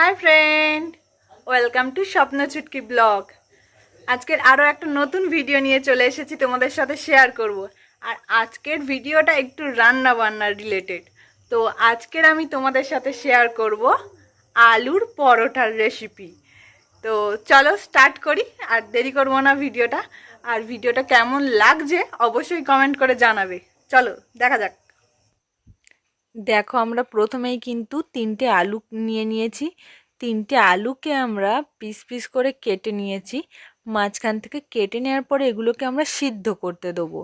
Hi friend, welcome to স্বপ্ন চুটকি blog. আজকের আরও একটা নতুন ভিডিও নিয়ে চলে এসেছি তোমাদের সাথে শেয়ার করব। আর আজকের ভিডিওটা একটু রান্না বান্নার রিলেটেড তো আজকের আমি তোমাদের সাথে শেয়ার করব আলুর পরোটার রেসিপি তো চলো স্টার্ট করি, আর দেরি করব না ভিডিওটা। আর ভিডিওটা কেমন লাগছে অবশ্যই কমেন্ট করে জানাবে। চলো, দেখা যাক। দেখো আমরা প্রথমেই কিন্তু তিনটে আলু নিয়ে নিয়েছি। তিনটে আলুকে আমরা পিস পিস করে কেটে নিয়েছি। মাঝখান থেকে কেটে নেওয়ার পরে এগুলোকে আমরা সিদ্ধ করতে দেবো।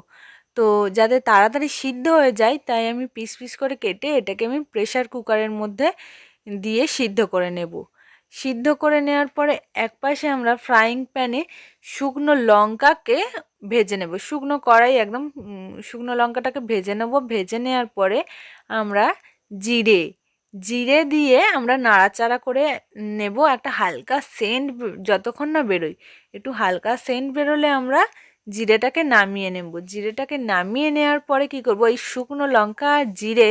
তো যাতে তাড়াতাড়ি সিদ্ধ হয়ে যায়, তাই আমি পিস পিস করে কেটে এটাকে আমি প্রেশার কুকারের মধ্যে দিয়ে সিদ্ধ করে নেব। সিদ্ধ করে নেওয়ার পরে এক পাশে আমরা ফ্রাইং প্যানে শুকনো লঙ্কাকে ভেজে নেব। শুকনো কড়াই একদম শুকনো লঙ্কাটাকে ভেজে নেব। ভেজে নেওয়ার পরে আমরা জিরে জিরে দিয়ে আমরা নাড়াচাড়া করে নেব। একটা হালকা সেন্ট যতক্ষণ না বেরোই একটু হালকা সেন্ট বেরোলে আমরা জিরেটাকে নামিয়ে নেব। জিরেটাকে নামিয়ে নেওয়ার পরে কি করব? এই শুকনো লঙ্কা আর জিরে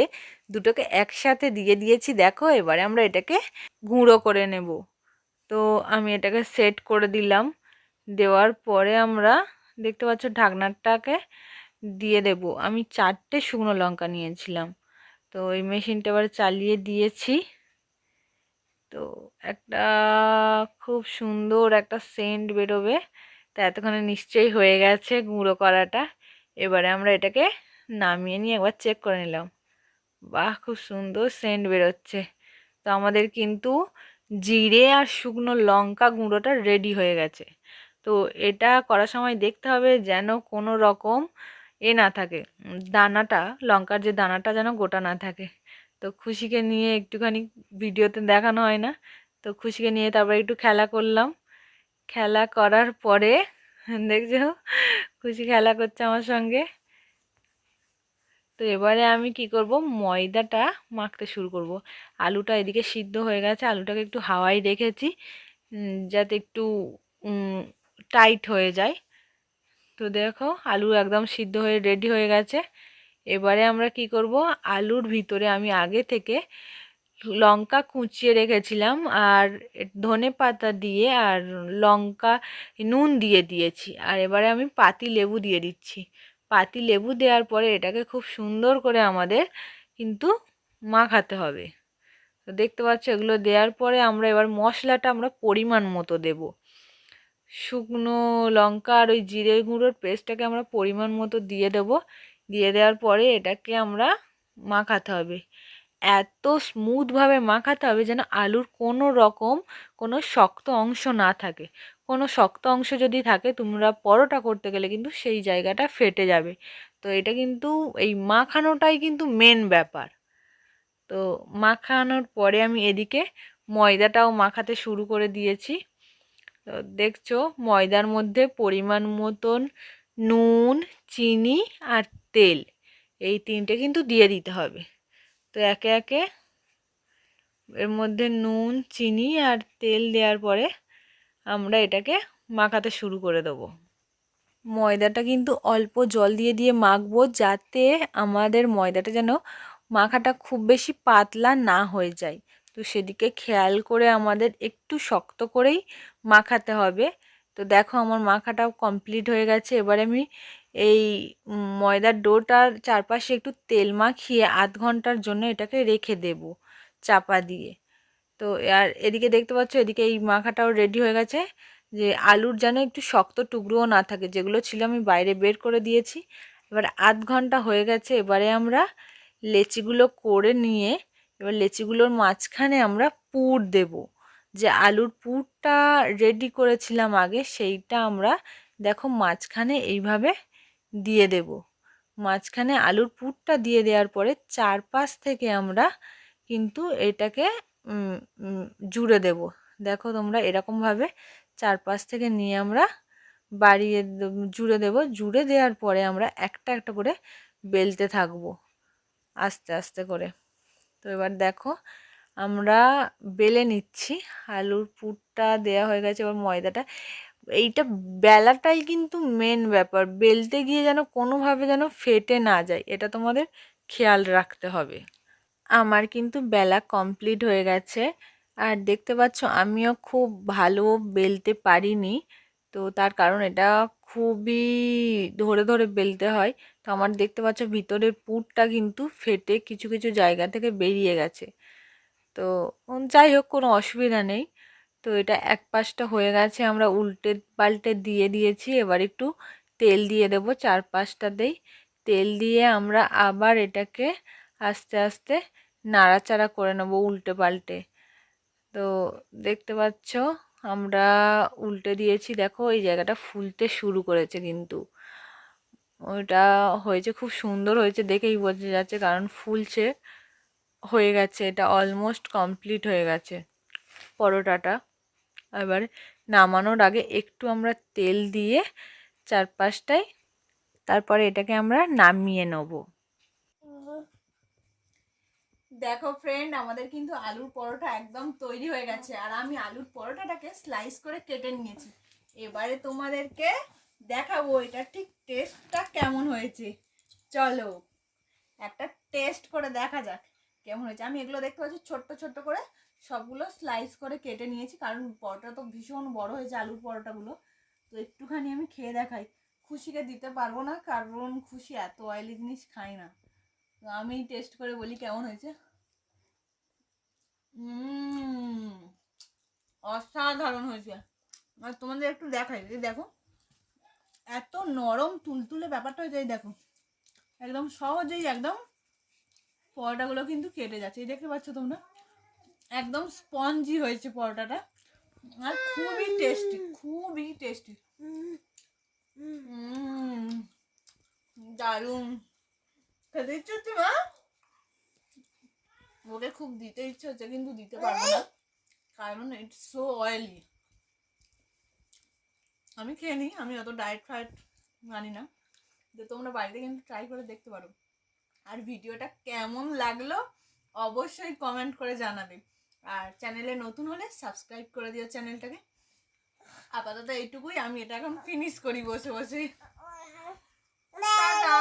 দুটোকে একসাথে দিয়ে দিয়েছি। দেখো, এবারে আমরা এটাকে গুঁড়ো করে নেব। তো আমি এটাকে সেট করে দিলাম। দেওয়ার পরে আমরা দেখতে পাচ্ছ ঢাকনাটাকে দিয়ে দেব। আমি চারটে শুকনো লঙ্কা নিয়েছিলাম। তো এই মেশিনটা এবার চালিয়ে দিয়েছি। তো একটা খুব সুন্দর একটা সেন্ট বেরোবে। তা এতক্ষণে নিশ্চয়ই হয়ে গেছে গুঁড়ো করাটা। এবারে আমরা এটাকে নামিয়ে নিয়ে একবার চেক করে নিলাম। বাহ, খুব সুন্দর সেন্ট বেরোচ্ছে। তো আমাদের কিন্তু জিরে আর শুকনো লঙ্কা গুঁড়োটা রেডি হয়ে গেছে। তো এটা করার সময় দেখতে হবে যেন কোনো রকম এ না থাকে, দানাটা, লঙ্কার যে দানাটা যেন গোটা না থাকে। তো খুশিকে নিয়ে একটুখানি ভিডিওতে দেখানো হয় না। তো খুশিকে নিয়ে তারপরে একটু খেলা করলাম। খেলা করার পরে, দেখছ? খুশি খেলা করছে আমার সঙ্গে। তো এবারে আমি কি করব? ময়দাটা মাখতে শুরু করব। আলুটা এদিকে সিদ্ধ হয়ে গেছে, আলুটাকে একটু হাওয়ায় রেখেছি যাতে একটু টাইট হয়ে যায়। তো দেখো, আলু একদম সিদ্ধ হয়ে, রেডি হয়ে গেছে। এবারে আমরা কি করব? আলুর ভিতরে আমি আগে থেকে লঙ্কা কুচিয়ে রেখেছিলাম আর ধনে পাতা দিয়ে আর লঙ্কা নুন দিয়ে দিয়েছি। আর এবারে আমি পাতি লেবু দিয়ে দিচ্ছি। পাতি লেবু দেওয়ার পরে এটাকে খুব সুন্দর করে আমাদের কিন্তু মাখাতে হবে। তো দেখতে পাচ্ছ এগুলো দেওয়ার পরে আমরা এবার মশলাটা আমরা পরিমাণ মতো দেব। শুকনো লঙ্কা আর ওই জিরে গুঁড়োর পেস্টটাকে আমরা পরিমাণ মতো দিয়ে দেব। দিয়ে দেওয়ার পরে এটাকে আমরা মাখাতে হবে। এত স্মুথভাবে মাখাতে হবে যেন আলুর কোনো রকম কোনো শক্ত অংশ না থাকে। কোনো শক্ত অংশ যদি থাকে, তোমরা পরোটা করতে গেলে কিন্তু সেই জায়গাটা ফেটে যাবে। তো এটা কিন্তু এই মাখানোটাই কিন্তু মেন ব্যাপার। তো মাখানোর পরে আমি এদিকে ময়দাটাও মাখাতে শুরু করে দিয়েছি। তো দেখছ, ময়দার মধ্যে পরিমাণ মতন নুন, চিনি আর তেল, এই তিনটে কিন্তু দিয়ে দিতে হবে। তো একে একে এর মধ্যে নুন, চিনি আর তেল দেওয়ার পরে আমরা এটাকে মাখাতে শুরু করে দেবো। ময়দাটা কিন্তু অল্প জল দিয়ে দিয়ে মাখবো যাতে আমাদের ময়দাটা যেন মাখাটা খুব বেশি পাতলা না হয়ে যায়। তো সেদিকে খেয়াল করে আমাদের একটু শক্ত করেই মাখাতে হবে। তো দেখো আমার মাখাটাও কমপ্লিট হয়ে গেছে। এবারে আমি এই ময়দার ডোটার চারপাশে একটু তেল মাখিয়ে আধ ঘণ্টার জন্য এটাকে রেখে দেব চাপা দিয়ে। তো আর এদিকে দেখতে পাচ্ছ, এদিকে এই মাখাটাও রেডি হয়ে গেছে যে আলুর যেন একটু শক্ত টুকরোও না থাকে, যেগুলো ছিল আমি বাইরে বের করে দিয়েছি। এবার আধ ঘণ্টা হয়ে গেছে, এবারে আমরা লেচিগুলো করে নিয়ে এবার লেচিগুলোর মাঝখানে আমরা পুর দেব। যে আলুর পুরটা রেডি করেছিলাম আগে, সেইটা আমরা দেখো মাঝখানে এইভাবে দিয়ে দেব। মাঝখানে আলুর পুরটা দিয়ে দেওয়ার পরে চারপাশ থেকে আমরা কিন্তু এটাকে জুড়ে দেব। দেখো তোমরা এরকমভাবে চারপাশ থেকে নিয়ে আমরা বাড়িয়ে জুড়ে দেব। জুড়ে দেওয়ার পরে আমরা একটা একটা করে বেলতে থাকব আস্তে আস্তে করে। তো এবার দেখো আমরা বেলে নিচ্ছি। আলুর পুরটা দেওয়া হয়ে গেছে। এবার ময়দাটা এইটা বেলাটাই কিন্তু মেন ব্যাপার। বেলতে গিয়ে যেন কোনোভাবে যেন ফেটে না যায়, এটা তোমাদের খেয়াল রাখতে হবে। আমার কিন্তু বেলা কমপ্লিট হয়ে গেছে। আর দেখতে পাচ্ছ, আমিও খুব ভালো বেলতে পারিনি। তো তার কারণ এটা খুবই ধরে ধরে বেলতে হয়। তো আমার দেখতে পাচ্ছ, ভিতরের পুরটা কিন্তু ফেটে কিছু কিছু জায়গা থেকে বেরিয়ে গেছে। তো যাই হোক, কোনো অসুবিধা নেই। তো এটা এক পাশটা হয়ে গেছে, আমরা উল্টে পাল্টে দিয়ে দিয়েছি, এবার একটু তেল দিয়ে দেবো চার পাঁচটাতেই তেল দিয়ে আমরা আবার এটাকে আস্তে আস্তে নাড়াচাড়া করে নেব উল্টে পাল্টে। তো দেখতে পাচ্ছ, আমরা উল্টে দিয়েছি, দেখো এই জায়গাটা ফুলতে শুরু করেছে কিন্তু। ওইটা হয়েছে, খুব সুন্দর হয়েছে, দেখেই বোঝা যাচ্ছে, কারণ ফুলছে, হয়ে গেছে, এটা অলমোস্ট কমপ্লিট হয়ে গেছে, পরোটাটা। এবার নামানোর আগে একটু আমরা তেল দিয়ে চারপাশটায় তারপরে এটাকে আমরা নামিয়ে নেব। দেখো ফ্রেন্ড আমাদের কিন্তু আলুর পরোটা একদম তৈরি হয়ে গেছে আর আমি আলুর পরোটাটাকে স্লাইস করে কেটে নিয়েছি। এবারে তোমাদেরকে দেখাবো এটা ঠিক টেস্টটা কেমন হয়েছে। চলো, একটা টেস্ট করে দেখা যাক কেমন হয়েছে। আমি এগুলো দেখতে পাচ্ছি ছোট্ট ছোট্ট করে। সবগুলো স্লাইস করে কেটে নিয়েছি, কারণ পরোটা তো ভীষণ বড় হয়েছে আলুর পরোটাগুলো। তো একটুখানি আমি খেয়ে দেখাই। খুশিকে দিতে পারব না, কারণ খুশি এত অয়েলি জিনিস খাই না। তো আমি টেস্ট করে বলি কেমন হয়েছে। অসাধারণ হয়েছে। আর তোমাদের একটু দেখাই, এই দেখো। এত নরম তুলতুলে ব্যাপারটা হয়েছে, এই দেখো। একদম সহজেই একদম পরোটাগুলো কিন্তু কেটে যাচ্ছে। এই দেখতে পাচ্ছ তোমরা? একদম স্পঞ্জি হয়েছে পরোটাটা। আর খুবই টেস্টি খুবই টেস্টি দারুণ। খেতে ইচ্ছে হচ্ছে মা? ওকে খুব দিতে ইচ্ছে হচ্ছে কিন্তু দিতে পারব না। কারণ ইটস সো অয়েলি আমি খেয়ে নিই আমি অত ডায়েট ফায়েট মানি না। যে তোমরা বাড়িতে কিন্তু ট্রাই করে দেখতে পারো। আর ভিডিওটা কেমন লাগল অবশ্যই কমেন্ট করে জানাবে। আর চ্যানেলে নতুন হলে সাবস্ক্রাইব করে দিও চ্যানেলটাকে আপাতত এইটুকুই আমি এটা এখন ফিনিশ করি বসে বসে। টাটা।